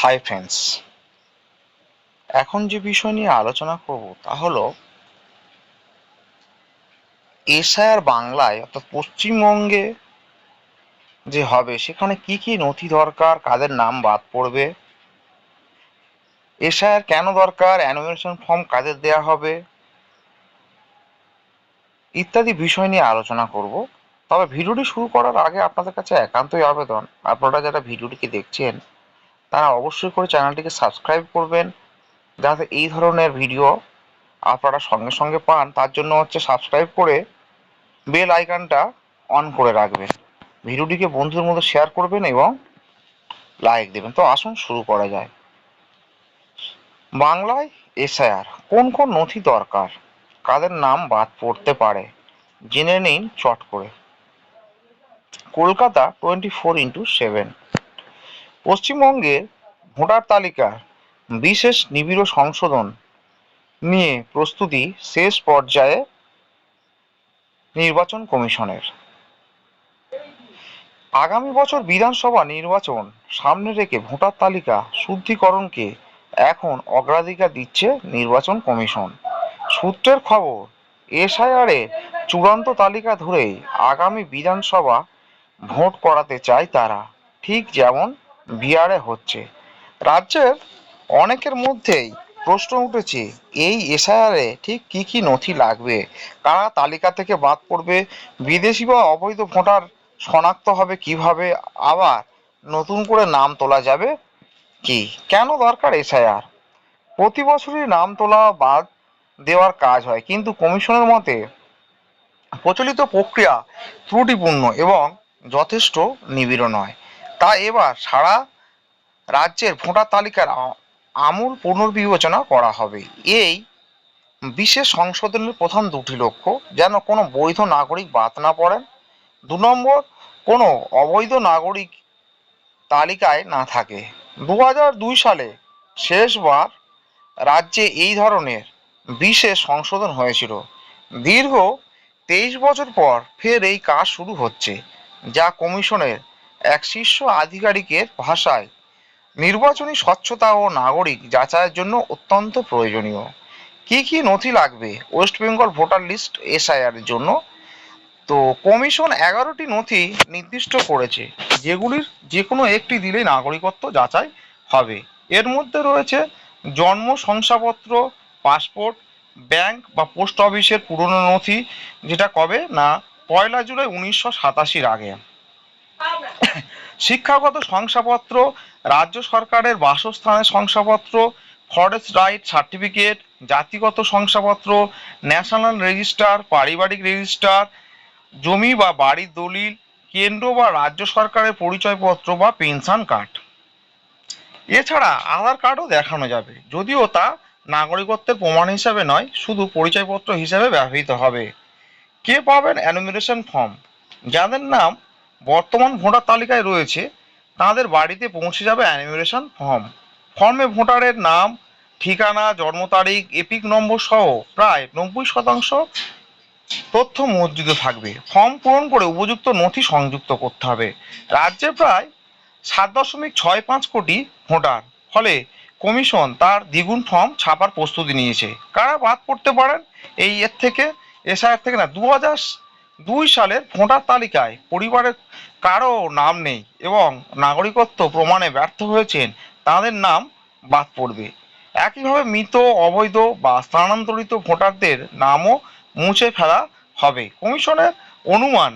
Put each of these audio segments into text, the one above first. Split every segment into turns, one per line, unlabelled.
Hi friends এখন যে বিষয় নিয়ে আলোচনা করব তা হলো এসআইআর বাংলায় অর্থাৎ পশ্চিমবঙ্গে যে হবে, সেখানে কি কি নথি দরকার, কাদের নাম বাদ পড়বে, এসআইআর কেন দরকার, অ্যানুমেশন ফর্ম কাদের দেয়া হবে, ইত্যাদি বিষয় নিয়ে আলোচনা করব। তবে ভিডিওটি শুরু করার আগে আপনাদের কাছে একান্তই আবেদন, আপনারা যারা ভিডিওটিকে দেখছেন তারা অবশ্যই করে চ্যানেলটিকে সাবস্ক্রাইব করবেন, যাতে এই ধরনের ভিডিও আপনারা সঙ্গে সঙ্গে পান। তার জন্য হচ্ছে সাবস্ক্রাইব করে বেল আইকনটা অন করে রাখবেন। ভিডিওটিকে বন্ধুদের মধ্যে শেয়ার করবেন এবং লাইক দেবেন। তো আসুন, শুরু করা যায়। বাংলায় এসআইআর। কোন কোন নথি দরকার? কাদের নাম বাদ পড়তে পারে? জেনে নিন চট করে। Kolkata twenty four into seven. পশ্চিমবঙ্গের ভোটার তালিকা, বিশেষ নিবিড় সংশোধন নিয়ে প্রস্তুতি শেষ পর্যায়ে নির্বাচন কমিশনের। আগামী বছর বিধানসভা নির্বাচন সামনে রেখে ভোটার তালিকা শুদ্ধিকরণকে এখন অগ্রাধিকার দিচ্ছে নির্বাচন কমিশন। সূত্রের খবর এসআইআরের চূড়ান্ত তালিকা ধরেই আগামী বিধানসভা ভোট করাতে চায় তারা। ঠিক যেমন বিহারে হচ্ছে। রাজ্যের অনেকের মধ্যেই প্রশ্ন উঠেছে, এই এসআইআরে ঠিক কি কি নথি লাগবে? কারা তালিকা থেকে বাদ পড়বে? বিদেশি বা অবৈধ ভোটার শনাক্ত হবে কীভাবে? আবার নতুন করে নাম তোলা যাবে কি? কেন দরকার এসআইআর? প্রতি বছরই নাম তোলা বাদ দেওয়ার কাজ হয়, কিন্তু কমিশনের মতে প্রচলিত প্রক্রিয়া ত্রুটিপূর্ণ এবং যথেষ্ট নিবিড় নয়। তা এবার সারা রাজ্যের ভোটার তালিকার আমূল পুনর্বিবেচনা করা হবে। এই বিশেষ সংশোধনের প্রধান দুটি লক্ষ্য, যেন কোনো বৈধ নাগরিক বাদ না পড়েন। দু নম্বর, কোনো অবৈধ নাগরিক তালিকায় না থাকে। দু দুই সালে শেষবার রাজ্যে এই ধরনের বিশেষ সংশোধন হয়েছিল। দীর্ঘ তেইশ বছর পর ফের এই কাজ শুরু হচ্ছে, যা কমিশনের এক শীর্ষ আধিকারিকের ভাষায়, নির্বাচনী স্বচ্ছতা ও নাগরিক যাচাইয়ের জন্য অত্যন্ত প্রয়োজনীয়। কি কি নথি লাগবে? West Bengal voter list, SIR এর জন্য। তো কমিশন এগারোটি নথি নির্দিষ্ট করেছে, যেগুলির যে কোনো একটি দিলেই নাগরিকত্ব যাচাই হবে। এর মধ্যে রয়েছে জন্ম শংসাপত্র, পাসপোর্ট, ব্যাংক বা পোস্ট অফিসের পুরনো নথি, যেটা কবে? না, পয়লা জুলাই উনিশশো সাতাশির আগে। শিক্ষাগত শংসাপত্র, রাজ্য সরকারের বাসস্থানের শংসাপত্র ফরেস্ট রাইট সার্টিফিকেট জাতিগত শংসাপত্র ন্যাশনাল রেজিস্টার পারিবারিক রেজিস্টার জমি বা বাড়ির দলিল, কেন্দ্র বা রাজ্য সরকারের পরিচয়পত্র বা পেনশন কার্ড এছাড়া আধার কার্ডও দেখানো যাবে, যদিও তা নাগরিকত্বের প্রমাণ হিসাবে নয়, শুধু পরিচয়পত্র হিসাবে ব্যবহৃত হবে। কে পাবেন অ্যানুমিনেশন ফর্ম যাদের নাম বর্তমান ভোটার তালিকায় রয়েছে, তাদের বাড়িতে পৌঁছে যাবে অ্যানুমিনেশন ফর্ম। ফর্মে ভোটারের নাম, ঠিকানা, জন্ম তারিখ, এপিক নম্বর সহ প্রায় নব্বই শতাংশ তথ্য মুদ্রিত থাকবে। ফর্ম পূরণ করে উপযুক্ত নথি সংযুক্ত করতে হবে। রাজ্যে প্রায় সাত দশমিক ছয় পাঁচ কোটি ভোটার, ফলে কমিশন তার দ্বিগুণ ফর্ম ছাপার প্রস্তুতি নিয়েছে। কারা বাদ পড়তে পারেন? এই এর থেকে এসআইআর থেকে না, দু হাজার দুই সালের ভোটার তালিকায় পরিবারের কারও নাম নেই এবং নাগরিকত্ব প্রমাণে ব্যর্থ হয়েছেন, তাদের নাম বাদ পড়বে। একইভাবে মৃত, অবৈধ বা স্থানান্তরিত ভোটারদের নামও মুছে ফেলা হবে। কমিশনের অনুমান,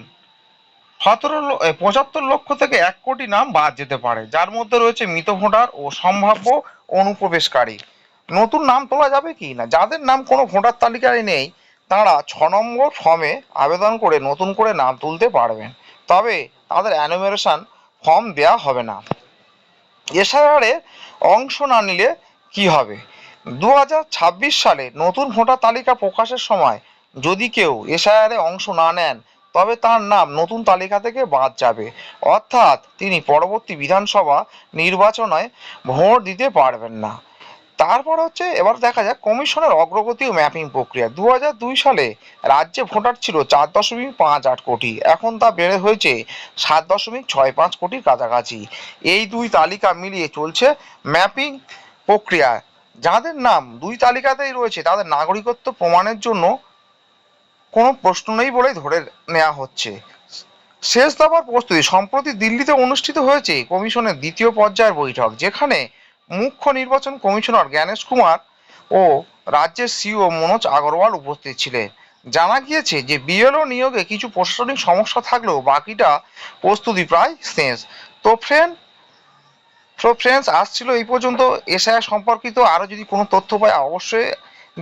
সতেরো পঁচাত্তর লক্ষ থেকে এক কোটি নাম বাদ যেতে পারে। যার মধ্যে রয়েছে মৃত ভোটার ও সম্ভাব্য অনুপ্রবেশকারী। নতুন নাম তোলা যাবে কি না? যাদের নাম কোনো ভোটার তালিকায় নেই তারা ছ নম্বর ফর্মে আবেদন করে নতুন করে নাম তুলতে পারবেন। তবে তাদের অ্যানুমেরেশন ফর্ম দেওয়া হবে না। এসআইআরে অংশ না নিলে কি হবে? দু হাজার ছাব্বিশ সালে নতুন ভোটার তালিকা প্রকাশের সময় যদি কেউ এসআইআরে অংশ না নেন, তবে তার নাম নতুন তালিকা থেকে বাদ যাবে। অর্থাৎ তিনি পরবর্তী বিধানসভা নির্বাচনে ভোট দিতে পারবেন না। তারপর হচ্ছে, এবার দেখা যাক, কমিশনের অগ্রগতি ও ম্যাপিং প্রক্রিয়া। দু দুই সালে রাজ্যে ভোটার ছিল চার দশমিক পাঁচ আট কোটি। এখন তা বেড়ে হয়েছে সাত দশমিক ছয় পাঁচ কোটির কাছাকাছি। এই দুই তালিকা মিলিয়ে চলছে ম্যাপিং প্রক্রিয়া। যাদের নাম দুই তালিকাতেই রয়েছে, তাদের নাগরিকত্ব প্রমাণের জন্য কোনো প্রশ্ন নেই বলেই ধরে নেওয়া হচ্ছে। শেষ দফার প্রস্তুতি সম্প্রতি দিল্লিতে অনুষ্ঠিত হয়েছে কমিশনের দ্বিতীয় পর্যায়ের বৈঠক, যেখানে মুখ্য নির্বাচন কমিশনার জ্ঞানেশ কুমার ও রাজ্যের সিও মনোজ আগরওয়াল উপস্থিত ছিলেন। জানা গিয়েছে যে বিএলও নিয়োগে কিছু প্রশাসনিক সমস্যা থাকলেও বাকিটা প্রস্তুতি প্রায় শেষ। তো ফ্রেন্ড তো ফ্রেন্ডস আসছিল এই পর্যন্ত। এসআই সম্পর্কিত আরও যদি কোনো তথ্য পাই, অবশ্যই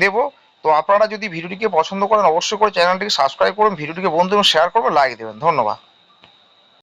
দেব। তো আপনারা যদি ভিডিওটিকে পছন্দ করেন, অবশ্যই করে চ্যানেলটিকে সাবস্ক্রাইব করুন, ভিডিওটিকে বন্ধু এবং শেয়ার করবেন, লাইক দেবেন। ধন্যবাদ।